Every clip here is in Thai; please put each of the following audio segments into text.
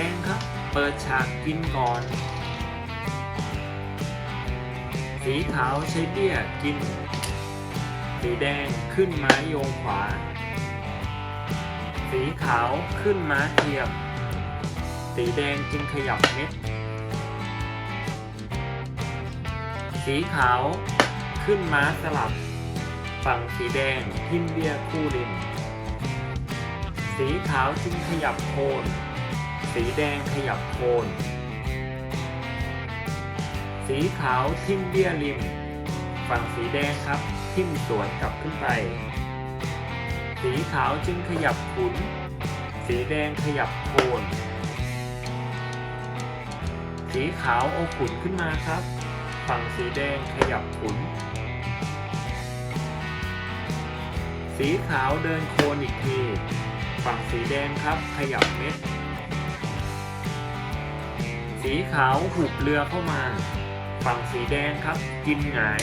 แดงครับ เปิดฉากกินก่อน สีขาวใช้เบี้ยกิน สีแดงขึ้นม้าโยงขวา สีขาวขึ้นม้าเทียม สีแดงจึงขยับเม็ด สีขาวขึ้นม้าสลับ ฝั่งสีแดงทิมเบี้ยคู่ริม สีขาวจึงขยับโคน สีแดงขยับโคน สีขาวทิมเบี้ยริม ฝั่งสีแดงครับ ทิมสวนกลับขึ้นไป สีขาวจึงขยับขุน สีแดงขยับโคน สีขาวเอาขุนขึ้นมาครับ ฝั่งสีแดงขยับขุน สีขาวเดินโคนอีกที ฝั่งสีแดงครับขยับเม็ด สีขาวหุบเรือเข้ามา ฝั่งสีแดงครับ กินหงาย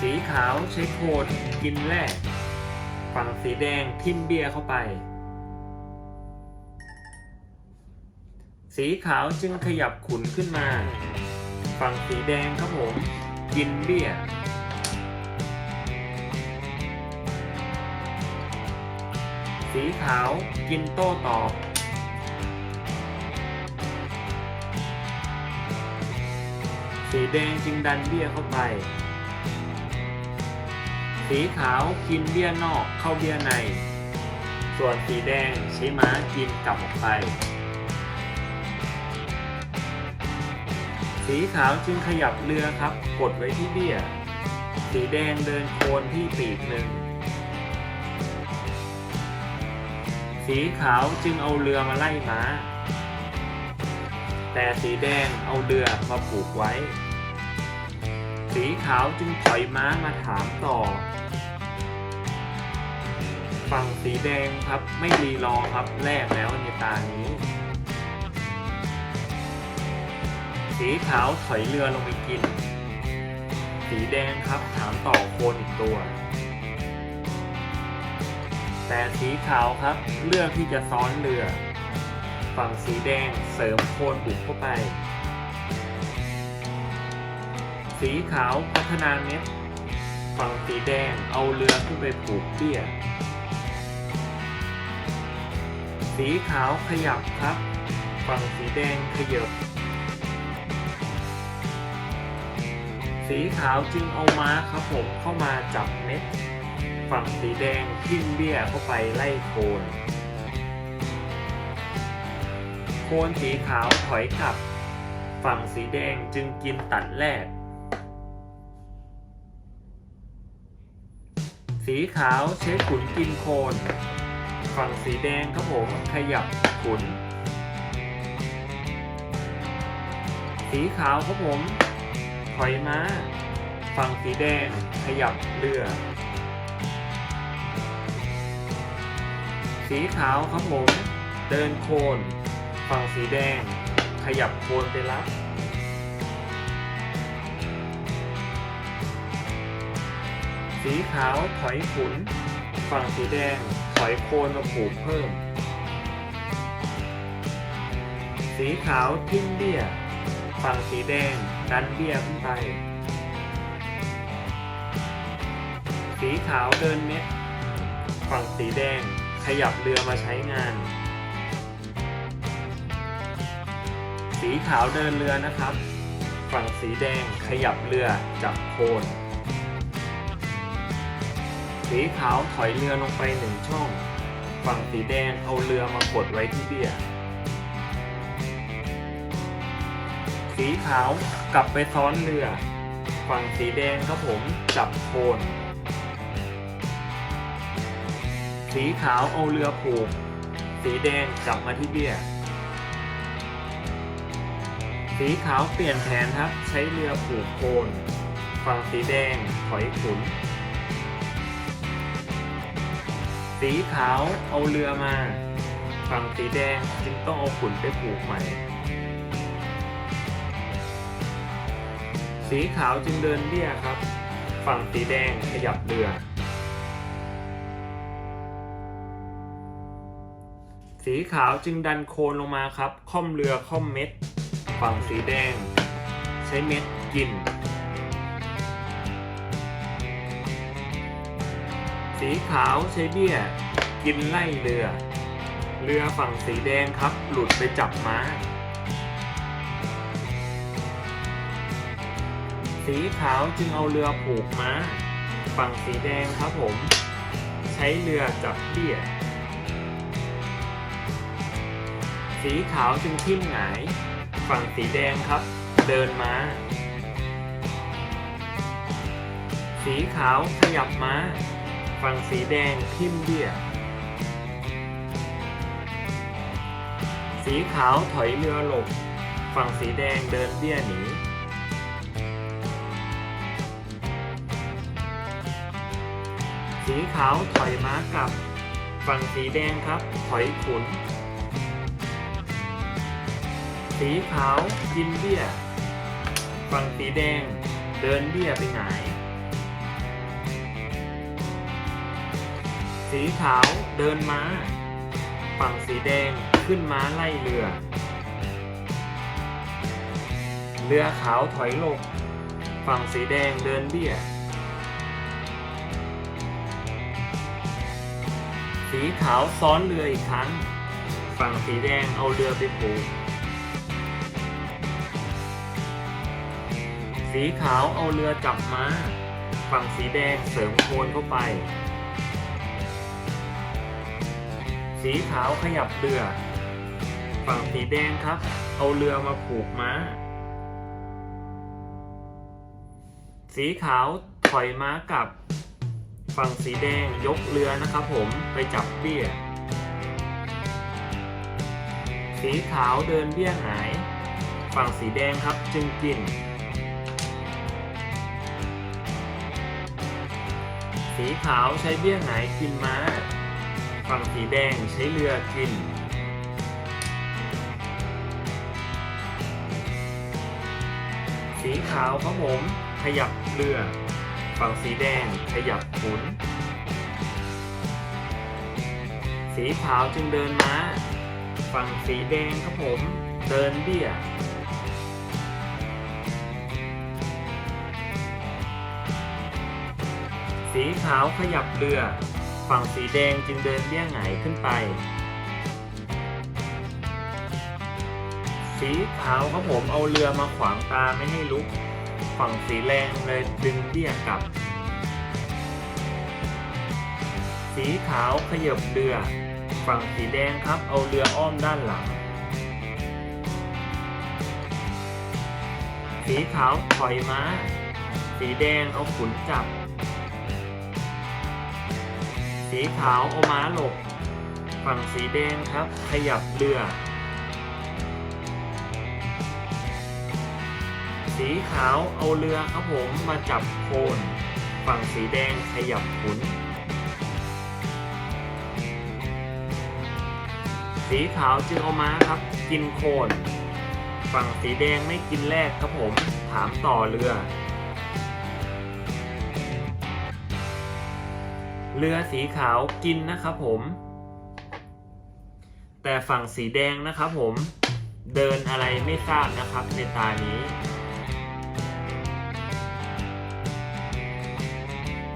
สีขาวใช้โคนกินแร่ฝั่งสีแดงทิ่มเบียเข้าไป สีขาวจึงขยับขุนขึ้นมา ฝั่งสีแดงครับผม กินเบี้ย สีขาว กินโต้ตอบ สีแดงจึงดันเบี้ยเข้าไป สีขาวกินเบี้ยนอกเข้าเบี้ยใน ส่วนสีแดงใช้ม้ากินกลับออกไป สีขาวจึงขยับเรือครับ กดไว้ที่เบี้ย สีแดงเดินโคนที่ปีกหนึ่ง สีขาวจึงเอาเรือมาไล่ม้า แต่สีแดงเอาเรือมาผูกไว้ สีขาวจึงถอยม้ามาถามต่อ ฝั่งสีแดงครับไม่รีรอครับแลกแล้วในตานี้ สีขาวถอยเรือลงไปกิน สีแดงครับถามต่อโคนอีกตัว แต่สีขาวครับ เลือกที่จะซ้อนเรือ ฝั่งสีแดงเสริมโคนบุกเข้าไป สีขาวพัฒนาเม็ด ฝั่งสีแดงเอาเรือขึ้นไปผูกเบี้ย สีขาวขยับครับ ฝั่งสีแดงขยับสีขาวจึงเอาม้าครับผมเข้ามาจับเม็ด ฝั่งสีแดงทิ่มเบี้ยเข้าไปไล่โคน โคนสีขาวถอยกลับ ฝั่งสีแดงจึงกินตัดแรก สีขาวใช้ขุนกินโคน ฝั่งสีแดงครับผมขยับขุน สีขาวครับผมถอยมา ฝั่งสีแดงขยับเรือ สีขาวครับผม เดินโคนฝั่งสีแดง ขยับโคนไปรับสีขาวถอยขุน ฝั่งสีแดงถอยโคนมาผูกเพิ่ม สีขาวทิ้งเบี้ย ฝั่งสีแดงดันเบี้ยขึ้นไป สีขาวเดินเม็ด ฝั่งสีแดง ขยับเรือมาใช้งาน สีขาวเดินเรือนะครับ ฝั่งสีแดงขยับเรือจับโคนสีขาวถอยเรือลงไปหนึ่งช่อง ฝั่งสีแดงเอาเรือมากดไว้ที่เบี้ย สีขาวกลับไปซ้อนเรือ ฝั่งสีแดงครับผมจับโคน สีขาวเอาเรือผูก สีแดงกลับมาที่เบี้ย สีขาวเปลี่ยนแผนครับใช้เรือผูกโคนฝั่งสีแดงถอยขุน สีขาวเอาเรือมา ฝั่งสีแดงจึงต้องเอาขุนไปผูกใหม่ สีขาวจึงเดินเบี้ยครับ ฝั่งสีแดงขยับเรือ สีขาวจึงดันโคนลงมาครับ ค่อมเรือค่อมเม็ด ฝั่งสีแดง ใช้เม็ดกิน สีขาวใช้เบี้ย กินไล่เรือ เรือฝั่งสีแดงครับ หลุดไปจับม้า สีขาวจึงเอาเรือผูกม้า ฝั่งสีแดงครับผม ใช้เรือจับเบี้ย สีขาวจึงทิ่มหงาย ฝั่งสีแดงครับ เดินม้าสีขาวขยับม้าฝั่งสีแดงทิ่มเบี้ย สีขาวถอยเรือหลบ ฝั่งสีแดงเดินเบี้ยหนี สีขาวถอยม้ากลับ ฝั่งสีแดงครับ ถอยขุน สีขาวกินเบี้ย ฝั่งสีแดงเดินเบี้ยไปไหงายสีขาวเดินม้า ฝั่งสีแดงขึ้นม้าไล่เรือ เรือขาวถอยลบฝั่งสีแดงเดินเบี้ย สีขาวซ้อนเรืออีกครั้ง ฝั่งสีแดงเอาเรือไปผูก สีขาวเอาเรือจับม้าฝั่งสีแดงเสริมโคนเข้าไป สีขาวขยับเรือ ฝั่งสีแดงครับ เอาเรือมาผูกม้า สีขาวถอยม้ากลับ ฝั่งสีแดงยกเรือนะครับผมไปจับเบี้ย สีขาวเดินเบี้ยหาย ฝั่งสีแดงครับจึงกิน สีขาวใช้เบี้ยหงายกินม้า ฝั่งสีแดงใช้เรือกิน สีขาวครับผมขยับเรือ ฝั่งสีแดงขยับขุน สีขาวจึงเดินม้า ฝั่งสีแดงครับผมเดินเบี้ย สีขาวขยับเรือ ฝั่งสีแดงจึงเดินเบี้ยงายขึ้นไป สีขาวครับผมเอาเรือมาขวางตาไม่ให้ลุก ฝั่งสีแดงเลยดึงเบี้ยกลับ สีขาวขยับเรือ ฝั่งสีแดงครับเอาเรืออ้อมด้านหลัง สีขาวถอยม้า สีแดงเอาขุนจับ สีขาวเอาม้าหลบ ฝั่งสีแดงครับ ขยับเรือ สีขาวเอาเรือครับผมมาจับโคนฝั่งสีแดงขยับขุน สีขาวจึงเอาม้าครับ กินโคน ฝั่งสีแดงไม่กินแรกครับผม ถามต่อเรือ เรือสีขาวกินนะครับผม แต่ฝั่งสีแดงนะครับผมเดินอะไรไม่ทราบนะครับในตานี้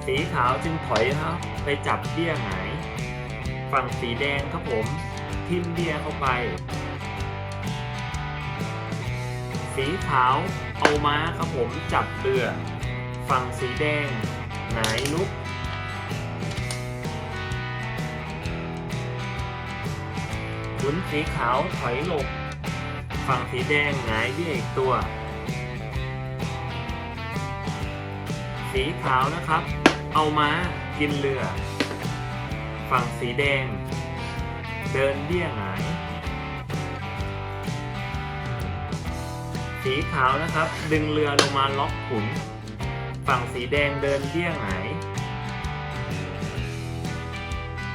สีขาวจึงถอยครับไปจับเบี้ยหายฝั่งสีแดงครับผม ทิ่มเบี้ยเข้าไป สีขาวเอาม้าครับผมจับเรือ ฝั่งสีแดงหงายลุก ขุนสีขาวถอยหลบ ฝั่งสีแดงหงายเบี้ยอีกตัว สีขาวนะครับ เอาม้ากินเรือ ฝั่งสีแดง เดินเบี้ยหงาย สีขาวนะครับ ดึงเรือลงมาล็อกขุน ฝั่งสีแดงเดินเบี้ยหงาย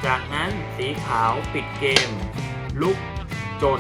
จากนั้นสีขาวปิดเกม ลุก จน